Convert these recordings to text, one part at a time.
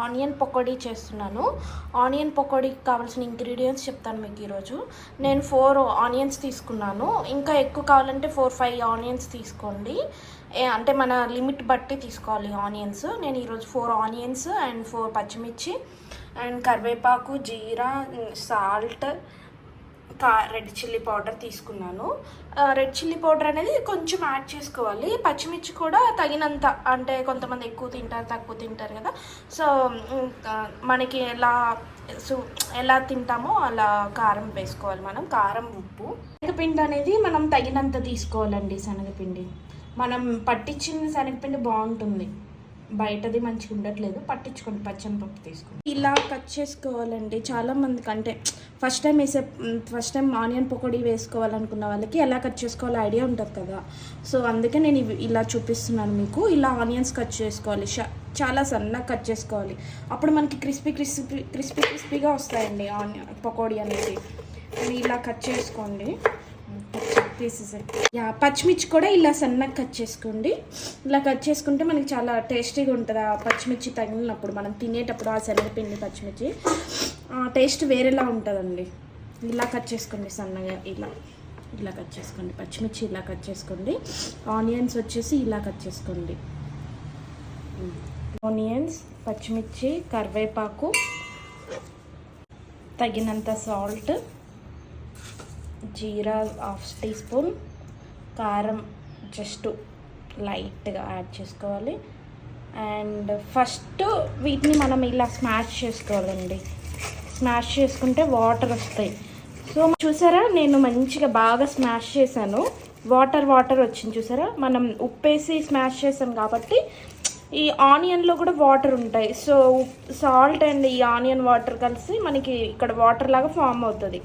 Onion pakodi చేస్తున్నాను. Onion పకోడీకి కావాల్సిన ingredients చెప్తాను మీకు ఈరోజు. నేను ఫోర్ ఆనియన్స్ తీసుకున్నాను. ఇంకా ఎక్కువ కావాలంటే ఫోర్ ఫైవ్ ఆనియన్స్ తీసుకోండి. ఏ- అంటే మన లిమిట్ బట్టి తీసుకోవాలి ఆనియన్స్. నేను ఈరోజు ఫోర్ ఆనియన్స్ అండ్ ఫోర్ పచ్చిమిర్చి అండ్ కరివేపాకు జీరా సాల్ట్ కా రెడ్ చిల్లీ పౌడర్ తీసుకున్నాను. రెడ్ చిల్లీ పౌడర్ అనేది కొంచెం యాడ్ చేసుకోవాలి. పచ్చిమిర్చి కూడా తగినంత అంటే కొంతమంది ఎక్కువ తింటారు తక్కువ తింటారు కదా. సో మనకి ఎలా సో ఎలా తింటామో అలా కారం వేసుకోవాలి మనం. కారం ఉప్పు. శనగపిండి అనేది మనం తగినంత తీసుకోవాలండి శనగపిండి. మనం పట్టించిన శనగపిండి బాగుంటుంది. బయటది మంచిగా ఉండట్లేదు పట్టించుకోండి పచ్చనిపప్పు తీసుకోండి ఇలా కట్ చేసుకోవాలండి. చాలా మందికి అంటే ఫస్ట్ టైం వేసే ఫస్ట్ టైం ఆనియన్ పకోడీ వేసుకోవాలనుకున్న వాళ్ళకి ఎలా కట్ చేసుకోవాలో ఐడియా ఉంటుంది కదా. సో అందుకే నేను ఇవి ఇలా చూపిస్తున్నాను మీకు. ఇలా ఆనియన్స్ కట్ చేసుకోవాలి. చాలా సన్నగా కట్ చేసుకోవాలి. అప్పుడు మనకి క్రిస్పీ క్రిస్పీ క్రిస్పీ క్రిస్పీగా వస్తాయండి ఆనియన్ పకోడీ అనేది. ఇలా కట్ చేసుకోండి. పీసెస్ యా పచ్చిమిర్చి కూడా ఇలా సన్నగా కట్ చేసుకోండి. ఇలా కట్ చేసుకుంటే మనకి చాలా టేస్టీగా ఉంటుంది ఆ పచ్చిమిర్చి తగిలినప్పుడు. మనం తినేటప్పుడు ఆ శనగపిండి పచ్చిమిర్చి. టేస్ట్ వేరేలా ఉంటుందండి. ఇలా కట్ చేసుకోండి సన్నగా ఇలా. ఇలా కట్ చేసుకోండి. పచ్చిమిర్చి ఇలా కట్ చేసుకోండి. ఆనియన్స్ వచ్చేసి ఇలా కట్ చేసుకోండి. ఆనియన్స్ పచ్చిమిర్చి కరివేపాకు తగినంత సాల్ట్ జీరా హాఫ్ టీ స్పూన్ కారం జస్ట్ లైట్గా యాడ్ చేసుకోవాలి. అండ్ ఫస్ట్ వీటిని మనం ఇలా స్మాష్ చేసుకోవాలండి. స్మాష్ చేసుకుంటే వాటర్ వస్తాయి. సో చూసారా నేను మంచిగా బాగా స్మాష్ చేశాను. వాటర్ వాటర్ వచ్చింది చూసారా? మనం ఉప్పేసి స్మాష్ చేసాం కాబట్టి ఈ ఆనియన్లో కూడా వాటర్ ఉంటాయి. సో సాల్ట్ అండ్ ఈ ఆనియన్ వాటర్ కలిసి మనకి ఇక్కడ వాటర్ లాగా ఫామ్ అవుతుంది.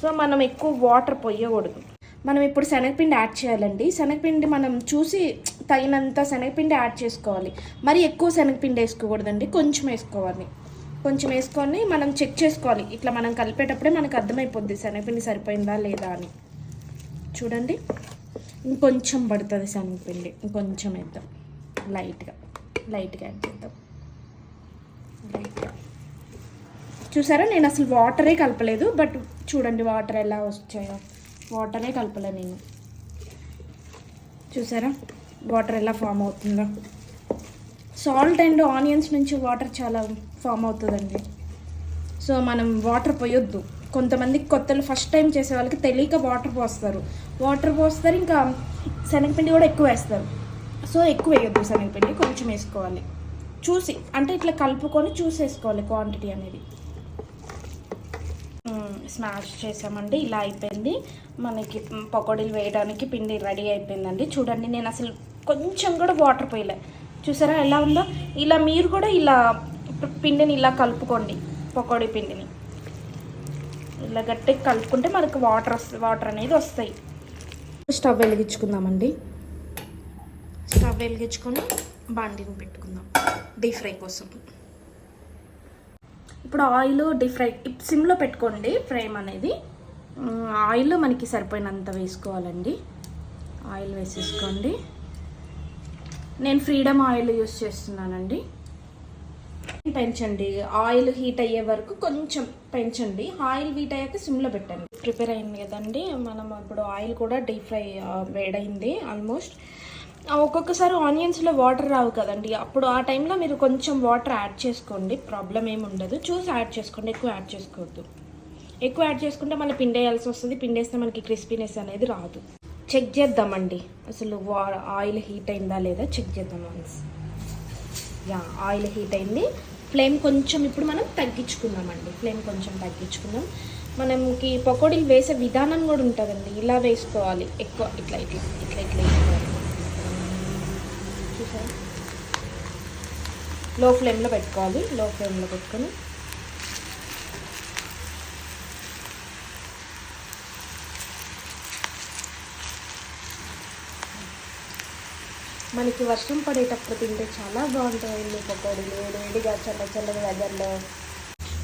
సో మనం ఎక్కువ వాటర్ పోయకూడదు. మనం ఇప్పుడు శనగపిండి యాడ్ చేయాలండి. శనగపిండి మనం చూసి తగినంత శనగపిండి యాడ్ చేసుకోవాలి. మరి ఎక్కువ శనగపిండి వేసుకోకూడదండి. కొంచెం వేసుకోవాలి. కొంచెం వేసుకొని మనం చెక్ చేసుకోవాలి. ఇట్లా మనం కలిపేటప్పుడే మనకు అర్థమైపోద్ది శనగపిండి సరిపోయిందా లేదా అని. చూడండి. ఇంకొంచెం పడుతుంది శనగపిండి. ఇంకొంచెం వేద్దాం. లైట్గా. లైట్గా యాడ్ చేద్దాం లైట్గా చూసారా? నేను అసలు వాటరే కలపలేదు బట్ చూడండి వాటర్ ఎలా వచ్చాయో. వాటరే కలపలే నేను. చూసారా? వాటర్ ఎలా ఫామ్ అవుతుందో. సాల్ట్ అండ్ ఆనియన్స్ నుంచి వాటర్ చాలా ఫామ్ అవుతుందండి. సో మనం వాటర్ పోయొద్దు. కొంతమంది కొత్తలు ఫస్ట్ టైం చేసే వాళ్ళకి తెలియక వాటర్ పోస్తారు. వాటర్ పోస్తారు ఇంకా శనగపిండి కూడా ఎక్కువ వేస్తారు. సో ఎక్కువ వేయొద్దు శనగపిండి కొంచెం వేసుకోవాలి. చూసి అంటే ఇట్లా కలుపుకొని చూసేసుకోవాలి క్వాంటిటీ అనేది. స్మాష్ చేసామండి ఇలా అయిపోయింది. మనకి పకోడీలు వేయడానికి పిండి రెడీ అయిపోయిందండి. చూడండి నేను అసలు కొంచెం కూడా వాటర్ పోయలే. చూసారా ఎలా ఉందో? ఇలా మీరు కూడా ఇలా పిండిని ఇలా కలుపుకోండి పకోడీ పిండిని. ఇలా గట్టిగా కలుపుకుంటే మనకు వాటర్ వస్తుంది వాటర్ అనేది వస్తాయి. స్టవ్ వెలిగించుకుందామండి. స్టవ్ వెలిగించుకొని బండిని పెట్టుకుందాం డీప్ ఫ్రై కోసం. ఇప్పుడు ఆయిల్ డిఫ్రై సిమ్లో పెట్టుకోండి ఫ్రేమ్ అనేది. ఆయిల్ మనకి సరిపోయినంత వేసుకోవాలండి. ఆయిల్ వేసేసుకోండి. నేను ఫ్రీడమ్ ఆయిల్ యూస్ చేస్తున్నానండి. పెంచండి. ఆయిల్ హీట్ అయ్యే వరకు కొంచెం పెంచండి. ఆయిల్ హీట్ అయ్యాక సిమ్లో పెట్టండి. ప్రిపేర్ అయింది కదండి. మనం ఇప్పుడు ఆయిల్ కూడా డీప్ ఫ్రై వేడైంది ఆల్మోస్ట్. ఒక్కొక్కసారి ఆనియన్స్లో వాటర్ రావు కదండి. అప్పుడు ఆ టైంలో మీరు కొంచెం వాటర్ యాడ్ చేసుకోండి. ప్రాబ్లం ఏమి ఉండదు. చూసి యాడ్ చేసుకోండి. ఎక్కువ యాడ్ చేసుకోవద్దు. ఎక్కువ యాడ్ చేసుకుంటే మళ్ళీ పిండేయాల్సి వస్తుంది. పిండేస్తే మనకి క్రిస్పీనెస్ అనేది రాదు. చెక్ చేద్దామండి. అసలు వా ఆయిల్ హీట్ అయిందా లేదా చెక్ చేద్దాం వన్స్ యా ఆయిల్ హీట్ అయింది. ఫ్లేమ్ కొంచెం ఇప్పుడు మనం తగ్గించుకుందామండి. ఫ్లేమ్ కొంచెం తగ్గించుకుందాం. మనకి పకోడీలు వేసే విధానం కూడా ఉంటుందండి. ఇలా వేసుకోవాలి. ఎక్కువ ఇట్లా ఇట్లా ఇట్లా ఇట్లా వేసుకోవాలి చూసారా లో ఫ్లేమ్లో పెట్టుకోవాలి లో ఫ్లేమ్లో పెట్టుకొని. మనకి వర్షం పడేటప్పుడు తింటే చాలా బాగుంటాయండి పకోడీలు వేడివేడిగా చల్ల చల్లగా వెదర్లో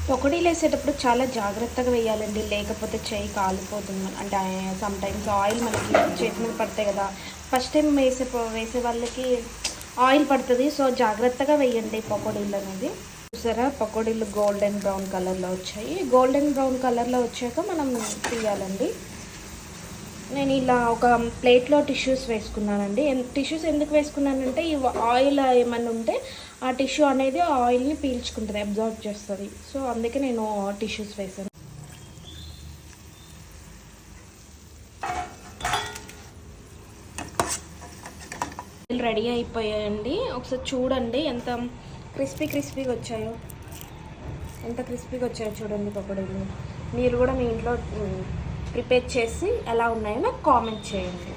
పకోడీలు వేసేటప్పుడు చాలా జాగ్రత్తగా వేయాలండి. లేకపోతే చేయి కాలిపోతుంది. అంటే సమ్ టైమ్స్ ఆయిల్ మనకి చేతి మీద పడతాయి కదా. ఫస్ట్ టైం వేసే వేసే వాళ్ళకి ఆయిల్ పడుతుంది. సో జాగ్రత్తగా వేయండి పకోడీలు అనేది. చూసారా? పకోడీలు గోల్డెన్ బ్రౌన్ కలర్లో వచ్చాయి. గోల్డెన్ బ్రౌన్ కలర్లో వచ్చాక మనం తీయాలండి. నేను ఇలా ఒక ప్లేట్లో టిష్యూస్ వేసుకున్నానండి. టిష్యూస్ ఎందుకు వేసుకున్నానంటే ఈ ఆయిల్ ఏమన్నా ఉంటే ఆ టిష్యూ అనేది ఆయిల్ని పీల్చుకుంటుంది అబ్జర్వ్ చేస్తుంది. సో అందుకే నేను టిష్యూస్ వేసాను రెడీ అయిపోయాయండి. ఒకసారి చూడండి ఎంత క్రిస్పీ క్రిస్పీగా వచ్చాయో. ఎంత క్రిస్పీగా వచ్చాయో చూడండి పకోడీలు. మీరు కూడా మీ ఇంట్లో ప్రిపేర్ చేసి ఎలా ఉన్నాయో నాకు కామెంట్ చేయండి.